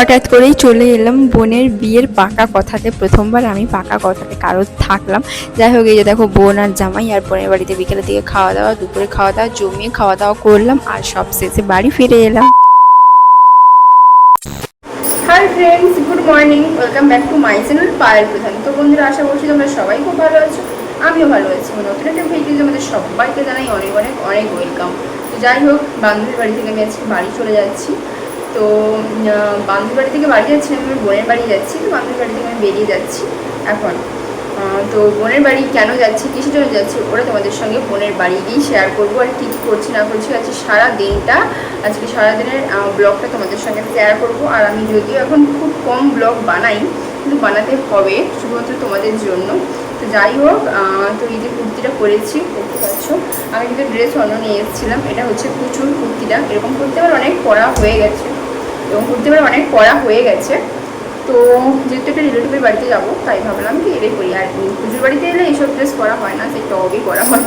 হঠাৎ করেই চলে এলাম বোনের বিয়ের পাকা কথাতে। প্রথমবার আমি পাকা কথাতে কারও থাকলাম। যাই হোক, এই যে দেখো বোন আর জামাই, আর বোনের বাড়িতে বিকেলের দিকে খাওয়া দাওয়া, দুপুরে খাওয়া দাওয়া, জমিয়ে খাওয়া দাওয়া করলাম, আর সব শেষে বাড়ি ফিরে এলাম। Hi friends good morning welcome back to my channel Payel Pradhan তো বন্ধুরা, আশা করছি তোমরা সবাই খুব ভালো আছো। আমিও ভালো আছি। নতুন একটা ভিডিও আমাদের সবাইকে জানাই অনেক অনেক অনেক ওয়েলকাম তো যাই হোক, বান্ধবীর বাড়ি থেকে আমি আজকে বাড়ি চলে যাচ্ছি। তো আহ, বান্ধবীর বাড়ি থেকে বাড়ি যাচ্ছি আমি আমার বোনের বাড়ি যাচ্ছি তো বান্ধবীর বাড়ি থেকে আমি বেরিয়ে যাচ্ছি এখন। তো বোনের বাড়ি কেন যাচ্ছি কিসের জন্য যাচ্ছি ওরা তোমাদের সঙ্গে বোনের বাড়ি গিয়েই শেয়ার করব আর কী কী করছি না করছি আজকে সারা দিনটা আজকে সারাদিনের ব্লগটা তোমাদের সঙ্গে শেয়ার করব। আর আমি যদিও এখন খুব কম ব্লগ বানাই কিন্তু বানাতে হবে শুধুমাত্র তোমাদের জন্য। তো যাই হোক তো এই যে কুর্তিটা পরেছি দেখতে পাচ্ছ আমি কিন্তু ড্রেস অন্য নিয়ে এসেছিলাম এটা হচ্ছে প্রচুর কুর্তিটা এরকম করতে আমার অনেক পড়া হয়ে গেছে। এবং ঘুরতে পারে অনেক পড়া হয়ে গেছে। তো যেহেতু একটা রিলেটিভের বাড়িতে যাব, তাই ভাবলাম কি এটাই করি। আর পুজোর বাড়িতে এলে এইসব ড্রেস করা হয় না, সেই টবই করা হয়।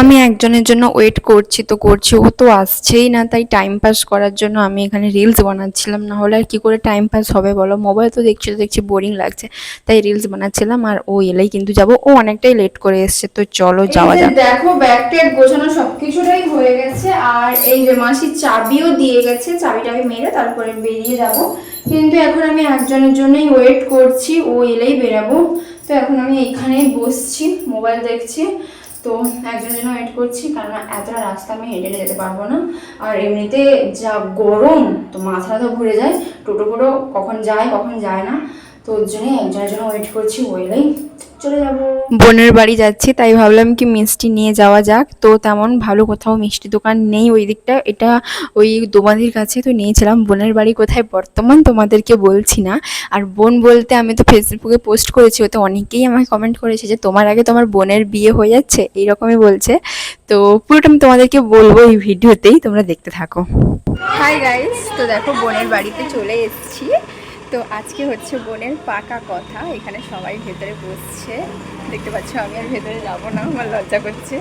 আমি একজনের জন্য ওয়েট করছি তো করছি ও তো আসছেই না তাই টাইম পাস করার জন্য আমি এখানে রিলস বানাচ্ছিলাম না হলে আর কি করে টাইম পাস হবে বলো? মোবাইল তো দেখছি তো দেখছি বোরিং লাগছে তাই রিলস বানাচ্ছিলাম আর ও এলেই কিন্তু যাব। ও অনেকটাই লেট করে এসছে তো চলো যাওয়া যাক। দেখো ব্যাগ ট্যাগ গোছানো সবকিছুটাই হয়ে গেছে আর এই যে মাসির চাবিও দিয়ে গেছে চাবিটাকে মেরে তারপরে বেরিয়ে যাব। কিন্তু এখন আমি একজনের জন্যই ওয়েট করছি ও এলেই বেরাবো। তো এখন আমি এইখানেই বসছি মোবাইল দেখছি। তো একজন জন্য ওয়েট করছি কারণ এতটা রাস্তা আমি হেঁটে হেঁটে যেতে পারব না। আর এমনিতে যা গরম, তো মাথাটা তো ঘুরে যায়, টোটো ফোটো কখন যায় কখন যায় না। তো ওর জন্যই একজনের জন্য ওয়েট করছি ও এলেই চলে যাব। বোনের বাড়ি যাচ্ছি তাই ভাবলাম কি মিষ্টি নিয়ে যাওয়া যাক। তো তেমন ভালো কোথাও মিষ্টি দোকান নেই ওই দিকটা এটা ওই দোমাদির কাছে তো নিয়েছিলাম। বোনের বাড়ি কোথায় বর্তমান তোমাদেরকে বলছি না। আর বোন বলতে আমি তো ফেসবুকে পোস্ট করেছি ওতে অনেকেই আমাকে কমেন্ট করেছে যে তোমার আগে তোমার বোনের বিয়ে হয়ে যাচ্ছে? এইরকমই বলছে। তো পুরোটা আমি তোমাদেরকে বলব এই ভিডিওতেই তোমরা দেখতে থাকো। হাই গাইস তো দেখো বোনের বাড়িতে চলে এসেছি। তো আজকে হচ্ছে বোনের পাকা কথা। এখানে সবাই ভেতরে বসছে। দেখতে পাচ্ছ, আমি আর ভেতরে যাব না, আমার লজ্জা করছে।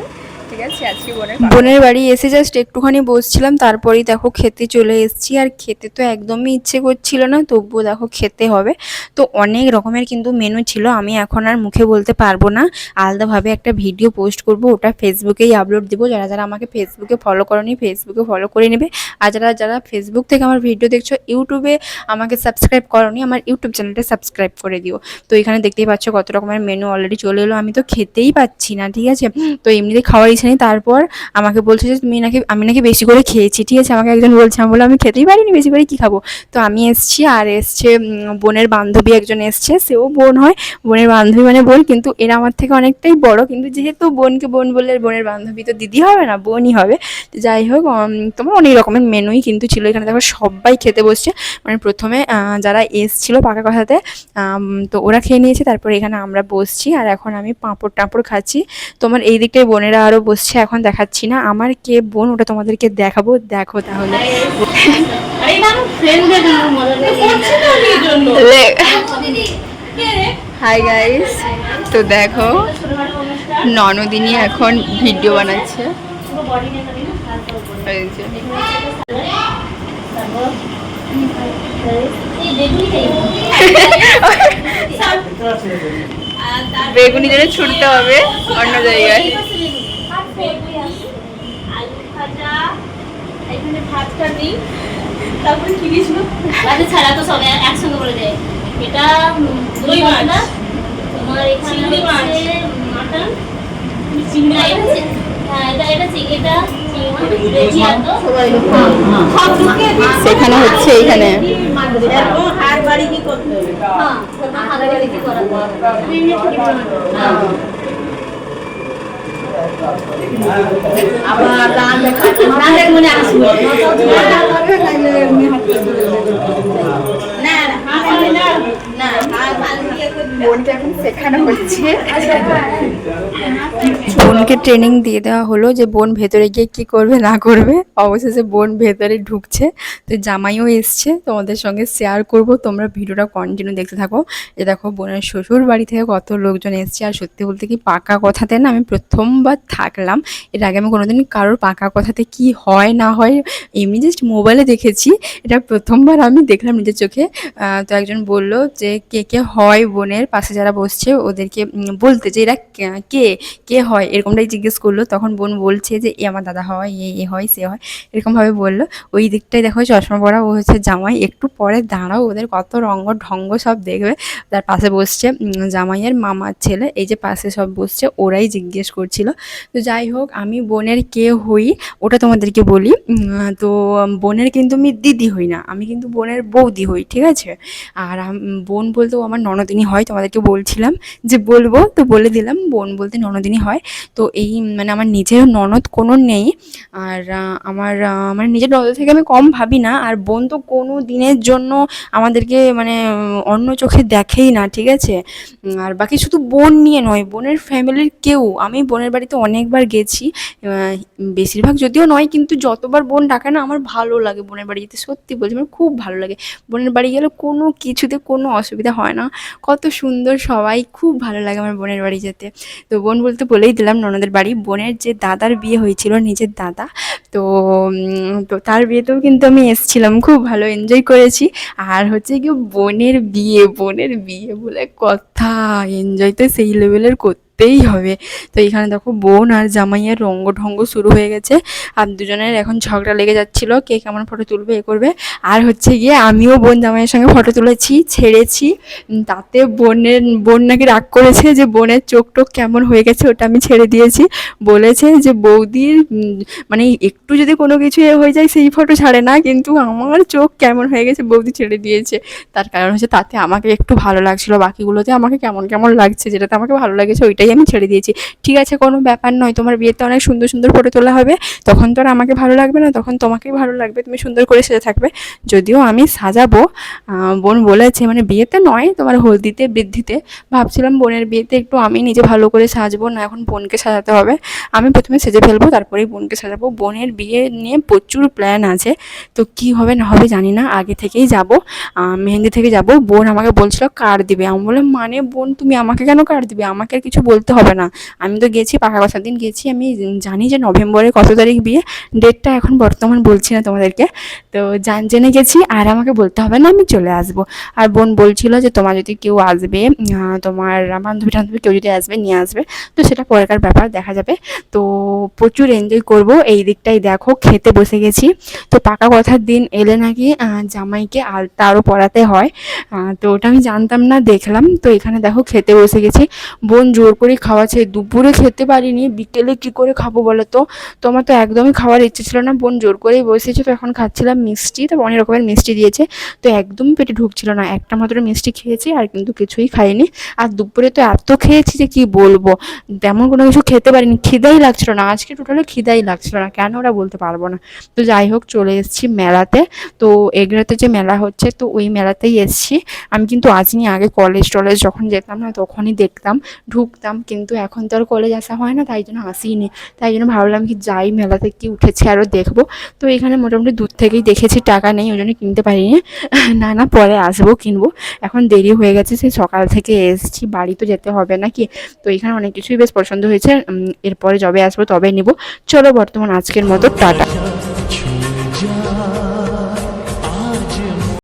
আজকে বোনের বোনের বাড়ি এসে জাস্ট একটুখানি বসছিলাম, তারপরেই দেখো খেতে চলে এসেছি। আর খেতে তো একদমই ইচ্ছে করছিল না, তবুও দেখো খেতে হবে। তো অনেক রকমের কিন্তু মেনু ছিল, আমি এখন আর মুখে বলতে পারব না। আলাদাভাবে একটা ভিডিও পোস্ট করব, ওটা ফেসবুকেই আপলোড দেবো। যারা যারা আমাকে ফেসবুকে ফলো করনি ফেসবুকে ফলো করে নেবে। আর যারা যারা ফেসবুক থেকে আমার ভিডিও দেখছ ইউটিউবে আমাকে সাবস্ক্রাইব করনি, আমার ইউটিউব চ্যানেলটা সাবস্ক্রাইব করে দিও। তো এখানে দেখতেই পাচ্ছ কত রকমের মেনু অলরেডি চলে এলো। আমি তো খেতেই পাচ্ছি না, ঠিক আছে? তো এমনিতে খাওয়ার ইচ্ছে তারপর আমাকে বলছে যে, তুমি নাকি, আমি নাকি বেশি করে খেয়েছি, ঠিক আছে? আমাকে একজন বলছে, আমি বললাম, আমি খেতেই পারিনি, বেশি করে কী খাব? তো আমি এসছি আর এসছে বোনের বান্ধবী একজন এসছে। সেও বোন হয়, বোনের বান্ধবী মানে বোন, কিন্তু এরা আমার থেকে অনেকটাই বড়। কিন্তু যেহেতু বোনকে বোন বললে বোনের বান্ধবী তো দিদি হবে না, বোনই হবে। তো যাই হোক তোমার অনেক রকমের মেনুই কিন্তু ছিল এখানে। তারপর সবাই খেতে বসছে। মানে প্রথমে যারা এসছিল পাকা কথাতে তো ওরা খেয়ে নিয়েছে। তারপরে এখানে আমরা বসছি। আর এখন আমি পাঁপড় টাঁপড় খাচ্ছি। তোমার এই দিকটায় বোনেরা আরও বসছে এখন দেখাচ্ছি না। আমার কে বোন ওটা তোমাদেরকে দেখাবো। দেখো তাহলে। হাই গাইস তো দেখো ননদিনী এখন ভিডিও বানাচ্ছে। বেগুনি জন্য ছুটতে হবে অন্য জায়গায়। আলু ভাজা এখানে ভাতটা নেই তারপরে কি দিয়েছিল? আচ্ছা ছাড়া তো সব একসঙ্গে দেয়। এটা দই মশলা তোমার এখানে হচ্ছে মাটন। চিংড়ি হ্যাঁ এটা এটা এটা দিয়েছে। সেখানে হচ্ছে এইখানে। না না না না বোনকে বোনকে ট্রেনিং দিয়ে দেওয়া হলো যে বোন ভেতরে গিয়ে কি করবে, না করবে। অবশেষে বোন ভেতরে ঢুকছে। তো জামাইও এসছে, তোমাদের সঙ্গে শেয়ার করব। তোমরা ভিডিওটা কন্টিনিউ দেখতে থাকো। যে দেখো, বোনের শ্বশুর বাড়ি থেকে কত লোকজন এসছে। আর সত্যি বলতে কি পাকা কথাতে না আমি প্রথমবার থাকলাম। এর আগে আমি কোনোদিন কারোর পাকা কথাতে কি হয়, না হয়, এমনি জাস্ট মোবাইলে দেখেছি। এটা প্রথমবার আমি দেখলাম নিজের চোখে। তো একজন বলল যে, কে কে হয় বোনের? পাশে যারা বসছে, ওদেরকে বলতে যে এরা কে- কে হয়, এরকমটাই জিজ্ঞেস করল। তখন বোন বলছে যে, এ আমার দাদা হয়, এ এ হয়, সে হয়। এরকমভাবে বলল। ওই দিকটায় দেখো চশমা পরা ও হচ্ছে জামাই। একটু পরে দাঁড়াও, ওদের কত রঙ্গ ঢঙ্গ সব দেখবে। তার পাশে বসছে জামাইয়ের মামার ছেলে। এই যে পাশে সব বসছে, ওরাই জিজ্ঞেস করছিল। তো যাই হোক, আমি বোনের কে হই, ওটা তোমাদেরকে বলি। তো বোনের কিন্তু আমি দিদি হই না, আমি কিন্তু বোনের বৌদি হই, ঠিক আছে? আর বোন বলতে ও আমার ননদিনী হয় তোমাদেরকে বলছিলাম যে বলব, তো বলে দিলাম, বোন বলতে ননদিনই হয়। তো এই মানে আমার নিজের ননদ কোনো নেই, আর আমার মানে নিজের ননদ থেকে আমি কম ভাবি না, আর বোন তো কোনো দিনের জন্য আমাদেরকে মানে অন্য চোখে দেখেই না, ঠিক আছে? আর বাকি শুধু বোন নিয়ে নয়, বোনের ফ্যামিলির কেউ। আমি বোনের বাড়িতে অনেকবার গেছি বেশিরভাগ যদিও নয়, কিন্তু যতবার বোন ডাকে না, আমার ভালো লাগে বোনের বাড়ি যেতে। সত্যি বলছি, আমার খুব ভালো লাগে। বোনের বাড়ি গেলে কোনো কিছুতে কোনো অসুবিধা হয় না। কত সুন্দর, সবাই খুব ভালো লাগে আমার বোনের বাড়ি যেতে। তো বোন বলতে বলেই দিলাম ননদের বাড়ি। বোনের যে দাদার বিয়ে হয়েছিল, নিজের দাদা, তো তো তার বিয়েতেও কিন্তু আমি এসেছিলাম। খুব ভালো এনজয় করেছি। আর হচ্ছে কি বোনের বিয়ে বোনের বিয়ে বলে কথা। এনজয় তো সেই লেভেলের করতেই হবে। তো এখানে দেখো বোন আর জামাইয়ের রঙ্গ ঢঙ্গ শুরু হয়ে গেছে। আর দুজনের এখন ঝগড়া লেগে যাচ্ছিল, কে কেমন ফটো তুলবে, এ করবে। আর হচ্ছে গিয়ে আমিও বোন জামাইয়ের সঙ্গে ফটো তুলেছি, ছেড়েছি। তাতে বোনের, বোন নাকি রাগ করেছে যে বোনের চোখ টোক কেমন হয়ে গেছে ওটা আমি ছেড়ে দিয়েছি। বলেছে যে বৌদির মানে একটু যদি কোনো কিছু হয়ে যায় সেই ফটো ছাড়ে না, কিন্তু আমার চোখ কেমন হয়ে গেছে বৌদি ছেড়ে দিয়েছে। তার কারণ হচ্ছে তাতে আমাকে একটু ভালো লাগছিল, বাকিগুলোতে আমাকে কেমন কেমন লাগছে, যেটাতে আমাকে ভালো লাগেছে ওইটাই আমি ছেড়ে দিয়েছি। ঠিক আছে, কোনো ব্যাপার নয়, তোমার বিয়েতে অনেক সুন্দর সুন্দর ফটো তোলা হবে। তখন তো আর আমাকে ভালো লাগবে না, তখন তোমাকেই ভালো লাগবে, তুমি সুন্দর করে সেজে থাকবে। যদিও আমি সাজাবো বোন বলেছে মানে বিয়েতে নয়, তোমার হলদিতে, বৃদ্ধিতে। ভাবছিলাম বোনের বিয়েতে একটু আমি নিজে ভালো করে সাজবো, না এখন বোনকে সাজাতে হবে। আমি প্রথমে সেজে ফেলব, তারপরেই বোনকে সাজাবো। বোনের বিয়ে নিয়ে প্রচুর প্ল্যান আছে, তো কি হবে না হবে জানি না, আগে থেকেই যাব মেহেন্দি থেকে যাব। বোন আমাকে বলছিল কার্ড দিবে? আমি বললাম মানে বোন, তুমি আমাকে কেন কার্ড দিবে? আমাকে কিছু বলতে হবে না। আমি তো গেছি, পাকা কথার দিন গেছি। আমি জানি যে নভেম্বরে কত তারিখ বিয়ে। ডেটটা এখন বর্তমান বলছি না তোমাদেরকে। তো জান, জেনে গেছি, আর আমাকে বলতে হবে না, আমি চলে আসব। আর বোন বলছিল যে তোমার যদি কেউ আসবে তোমার বান্ধবী টান্ধবী কেউ যদি আসবে, নিয়ে আসবে, তো সেটা পরেকার ব্যাপার, দেখা যাবে। তো প্রচুর এনজয় করব, এই দিকটাই দেখো, খেতে বসে গেছি। তো পাকা কথার দিন এলে নাকি জামাইকে আলতা আরও পরাতে হয়। তো ওটা আমি জানতাম না, দেখলাম। তো এখানে দেখো, খেতে বসে গেছি। বোন জোর করে খাওয়াচ্ছে দুপুরে খেতে পারিনি, বিকেলে কি করে খাব বলো তো তো আমার তো একদমই খাওয়ার ইচ্ছে ছিল না, বোন জোর করেই বসেছে, তো এখন খাচ্ছিলাম মিষ্টি, তো অনেক রকমের মিষ্টি দিয়েছে, তো একদম পেটে ঢুকছিল না। একটা মাত্র মিষ্টি খেয়েছি আর কিন্তু কিছুই খাইনি। আর দুপুরে তো এত খেয়েছি যে কি বলব? তেমন কোনো কিছু খেতে পারিনি, খিদাই লাগছিল না। আজকে টোটালি খিদাই লাগছিল না, কেন ওরা বলতে পারব না? তো যাই হোক, চলে এসেছি মেলাতে। তো এগরাতে যে মেলা হচ্ছে, তো ওই মেলাতেই এসেছি। আমি কিন্তু আজ আসিনি, আগে কলেজ টলেজ যখন যেতাম না, তখনই দেখতাম, ঢুকতাম। কিন্তু এখন তো আর কলেজ আসা হয় না, তাই জন্য আসিনি। তাই জন্য ভাবলাম কি যাই, মেলাতে কি উঠেছে আরও দেখব। তো এখানে মোটামুটি দূর থেকেই দেখেছি, টাকা নেই, ওই জন্য কিনতে পারিনি। না না, পরে আসব, কিনবো। এখন দেরি হয়ে গেছে সেই সকাল থেকে এসেছি, বাড়ি তো যেতে হবে নাকি? তো এখানে অনেক কিছুই বেশ পছন্দ হয়েছে এরপরে যবে আসব, তবে নিব। চলো বর্তমান আজকের মতো, টাটা।